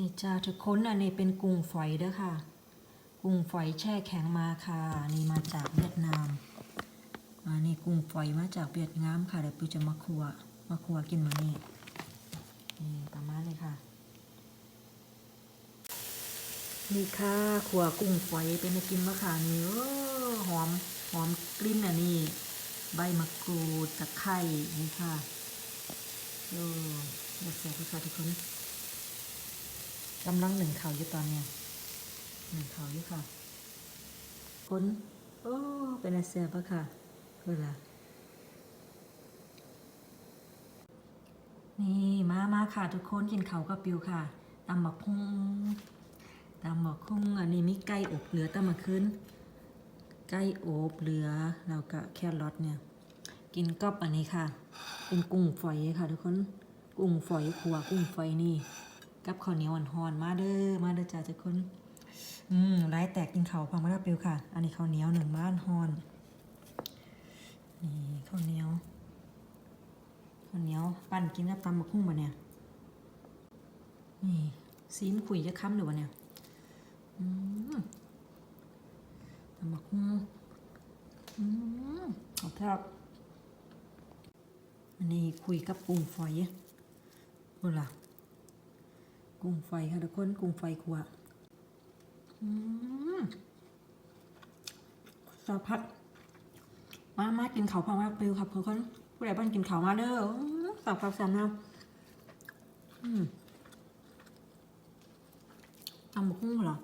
นี่จ้าทุกคนอันนี้เป็นกุ้งฝอยเด้อค่ะ กุ้งฝอยแช่แข็งมาค่ะ นี่มาจากเวียดนามอันนี้กุ้งฝอยมาจากเวียดนามค่ะเดี๋ยวปูจะมาคั่วมาคั่วกินมานี่นี่ประมาณนี้ค่ะ นี่ค่ะขัวกุ้งฝอยเป็นไงกินมะขามนี่หอมหอมกลิ่นอะนี่ ใบมะกรูดตะไคร้นี่ค่ะเออเดี๋ยวใส่ค่ะทุกคน กำลังหนึ่งเข่าอยู่ตอนเนี้ยหนึ่งเข่าอยู่ค่ะคนโอ้ เป็นอะไรเสียปะค่ะเวลานี่มามาค่ะ ทุกคนกินเขากับปิวค่ะตำบักพุ่งตามบอกคงอันนี้มีไก่อบเหลือตามาขึ้น ไก่อบเหลือแล้วก็แครอทเนี่ย กินกับอันนี้ค่ะ เป็นกุ้งฝอยค่ะ ทุกคน กุ้งฝอยขัวกุ้งฝอยนี่ กับข้าวเหนียวอ่อนๆมาเด้อมาเด้อจ้าทุกคนอืมไล่แตกกินเขาพังมาแล้วปิวค่ะ อันนี้ข้าวเหนียวหนึ่งบ้านฮอนนี่ข้าวเหนียวข้าวเหนียวปั้นกินกับตำบักหุ่งมาเนี่ยนี่ซีนขุยจะค้ำหรือวะเนี่ยอืมทำมาคุ้งอืมขอบครับอันนี้คุยกับกุ้งฝอยนู่นล่ะ กุ้งไฟค่ะทุกคนกุ้งไฟขัวอืมสาพัดมามากินเขาพามาไปดูครับทุกคนผู้ใดบ้านกินเขามาเด้อสาวพักสามน้ำอืมตำบักหุ่งเหรอ